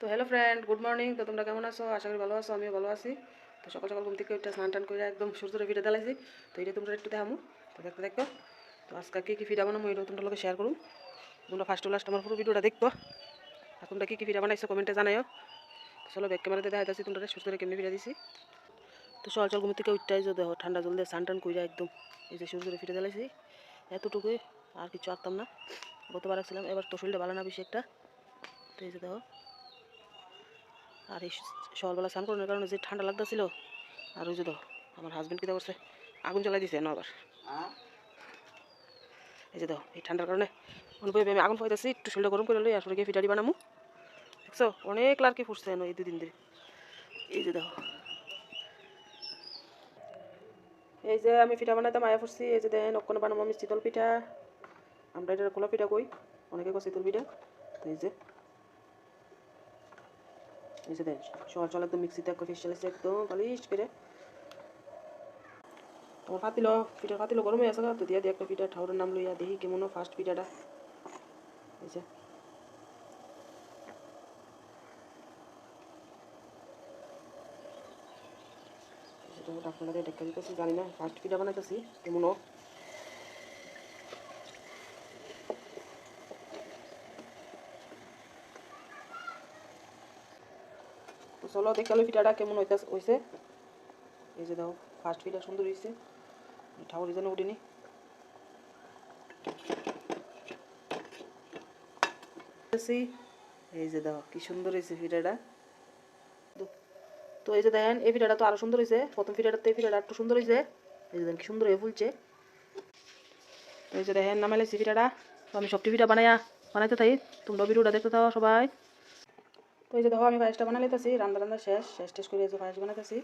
তো hello friend good morning তো তোমরা কেমন আছো? আশা করি ভালো আছো, আমিও ভালো আছি। তো সকাল সকাল ঘুম থেকে উঠে স্নান টান করে একদম সূর্যের ভিডিও দেলাইছি তো এটা তোমরা একটু দেখামো। তো দেখতে দেখো। তো আজকে কী কী ভিডিও বানাবো এটা তোমরা লোকে শেয়ার করুন। তোমরা ফার্স্ট টু লাস্ট আমার পুরো ভিডিওটা দেখব। আর তোমরা কী কী ভিডিও বানাইছো কমেন্টে জানাইও। তো চলো ব্যাক ক্যামেরাতে দেখা যাচ্ছে তোমরা সুস্থ কেমনি ভিডিও দিছি। তো সকাল সকাল ঘুম থেকে উঠটাই যে দেখো, ঠান্ডা জল দিয়ে স্নান টান করে একদম এই যে সূর্যের ফিরে দেলাইছি এতটুকুই আর কিছু আঁকতাম না। গতবার আসছিলাম এবার তো শরীরটা ভালো না বেশি একটা। তো এই যে দেখো। আর এই সকালবেলা স্নান করানোর কারণে যে ঠান্ডা লাগতেছিল, আর ওই যে আমার হাজবেন্ড কীটা করছে, আগুন জ্বালাই দিছে না আবার এই যে দেখো, এই ঠান্ডার কারণে করি আমি আগুন পাইতেছি একটু শরীরটা গরম করে লই আসলে গিয়ে ফিটারি বানামু। দেখছ? অনেক লার্কি ফুটছে এই দুদিন ধরে। এই যে দেখো। এই যে আমি পিঠা বানাইতে মায়া ফুটছি, এই যে দেখেন, অক্ষণে বানাবো আমি চিতল পিঠা। আমরা এটা খোলা পিঠা কই? অনেকে কই চিতল পিঠা। তো এই যে যে দেন সকাল সকাল একদম মিক্সিতে একটা ফিস চালিয়েছে একদম পালিশ করে তোমার ফাতিল পিঠা ফাতিল গরম হয়ে আছে তো দিয়া দিয়ে একটা পিঠা ঠাউরের নাম লইয়া দেখি কেমন ফার্স্ট পিঠাটা। এই যে। আপনাদের দেখা দিতেছি, জানি না ফার্স্ট পিঠা বানাইতেছি, কেমন চলো দেখাল পিঠাটা কেমন হইতে হয়েছে এই যে দাও ফার্স্ট পিঠা সুন্দর হয়েছে ঠাকুর যেন উঠিনি। এই যে দাও, কি সুন্দর হয়েছে পিঠাটা তো এই যে দেখেন, এই পিঠাটা তো আরও সুন্দর হয়েছে প্রথম তো এই পিঠাটা একটু সুন্দর হয়েছে এই যে দেখেন, কি সুন্দর হয়ে ফুলছে। এই যে দেখেন নামাইলেছি পিঠাটা তো আমি সবটি পিঠা বানাইয়া বানাইতে থাকি। তোমরা ভিডিওটা দেখতে থাও সবাই। তো এই যে দেখো, আমি পায়েসটা বানাই লিতেছি রান্না রান্না শেষ শেষ টেস করে এই পায়েস বানাইতেছি।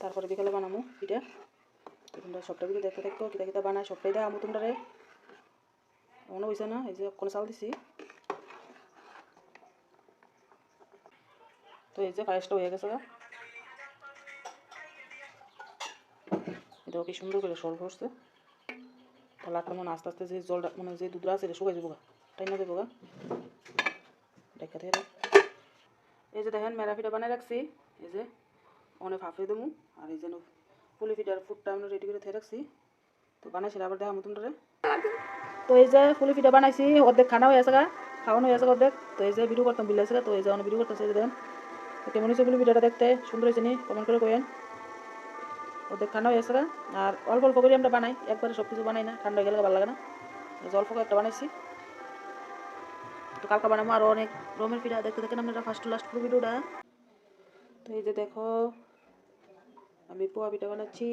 তারপরে বিকালে বানামু পিঠা। তোমরা সবটা ভিডিও দেখতে দেখো কিতা কিতা বানায়, সবটাই দেখামু তোমরা রে মনে হয়েছে না, এই যে কোনো চাল দিছি। তো এই যে পায়েসটা হয়ে গেছে। এটাও কি সুন্দর করে সর করছে তাহলে মনে আস্তে আস্তে যে জলটা মানে যে দুধটা আছে এটা শুকাই যাব গা। না দেবো গা। দেখা থেকে এই যে দেখেন মেরা পিঠা বানাই রাখছি। এই যে অনেক ফাফে দেবো। আর এই যেন পুলি পিঠার ফুটটা আমরা রেডি করে থেকে রাখছি। তো বানাইছি আবার দেখা মতন তো এই যে ফুলি পিঠা বানাইছি, অর্ধেক খানা হয়ে আছে গা, খাওয়ানো হয়ে আছে অর্ধেক। তো এই যে ভিডিও করতাম বিল আছে তো এই যে অনেক ভিডিও করতেছে, এই যে দেখেন। কেমন হয়েছে পুলি পিঠাটা দেখতে? সুন্দর হয়েছে নি? কমেন্ট করে কয়েন অর্ধেক খানা হয়ে গেছে গা। আর অল্প অল্প করে আমরা বানাই। একবারে সব কিছু বানাই না। ঠান্ডা গেলে ভালো লাগে না। অল্প করে একটা বানাইছি। তো কালকা বানাবো আরও অনেক রমের পিঠা দেখতে দেখেন আপনারা ফার্স্ট লাস্ট পুরো ভিডিওটা তো এই যে দেখো, আমি পোয়া পিঠা বানাচ্ছি।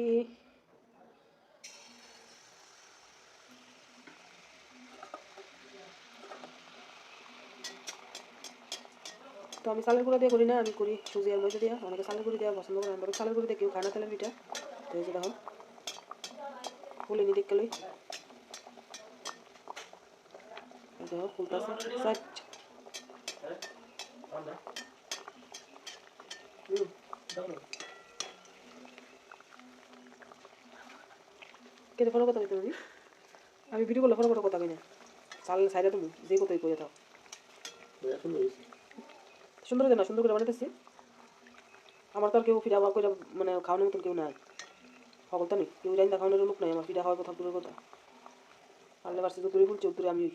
তো আমি চালের গুঁড়ো দিয়ে করি না, আমি করি সুজি আর ময়দা দিয়ে। অনেকে চালের গুঁড়ি দেওয়া পছন্দ করে তবে চালের গুঁড়ি দিয়ে খায় তেলের পিঠা। তো এই যে দেখো, ফুলে নি দেখতে লই। দেখো ফুলটা সাইড কেটে ফলো কথা কইতে পারি আমি ভিডিও করলে ফলো কথা কই না চাল সাইডে তুমি যে কথাই কই থাও সুন্দর না সুন্দর করে বানাইতেছি আমার তো আর কেউ ফিরা করে মানে খাওয়ানোর মতন কেউ নাই সকল তো নেই কেউ জানি খাওয়ানোর লোক নাই আমার ফিরা খাওয়ার কথা দূরের কথা পারলে পারছি তো দূরে ফুলছে দূরে আমি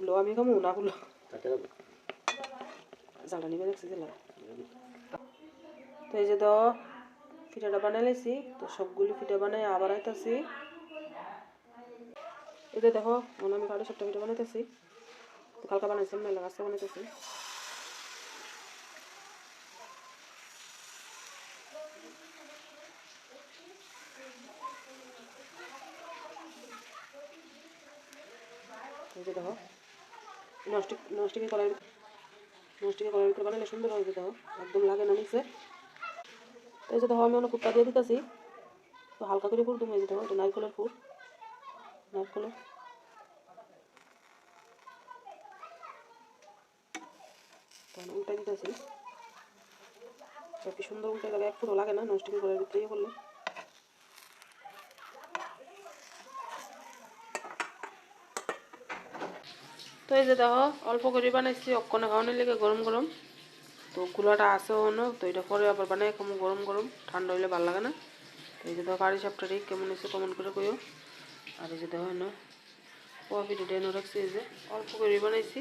ফুললেও আমি খামু না ফুললেও জালটা নিবে দেখছি জেলা তো এই যে তো পিঠাটা বানাই তো সবগুলি পিঠা বানাই আবার আইতাছি। এই দেখো মনে আমি কালো সবটা পিঠা বানাইতেছি। কালকা বানাইছিলাম মেলা গাছটা বানাইতেছি। দেখো। নস্টিক নস্টিকে কড়াই নস্টিকে কড়াই ভিতরে বানাইলে সুন্দর হবে দেখো একদম লাগে না নিচে। তো এই যে আমি অনেক ফুটটা দিয়ে দিতেছি। তো হালকা করে ফুল তুমি এই যে দেখো এটা নারকেলের ফুল। নারকেলের। উল্টাই দিতেছি। তো সুন্দর উল্টে গেলে এক ফুটও লাগে না নস্টিকে কড়াইয়ের ভিতরে ইয়ে তো এই যে দেখো, অল্প করে বানাইছি অক্ষণে খাওয়ানোর লেগে গরম গরম। তো কুলাটা আছে হনো তো এটা পরে আবার বানাই কম গরম গরম, ঠান্ডা হইলে ভালো লাগে না। তো এই যে দেখো পারি সাপটা ঠিক কেমন হয়েছে কেমন করে কইও। আর এই যে দেখো না কফি ডেনো রাখছি, এই যে অল্প করে বানাইছি।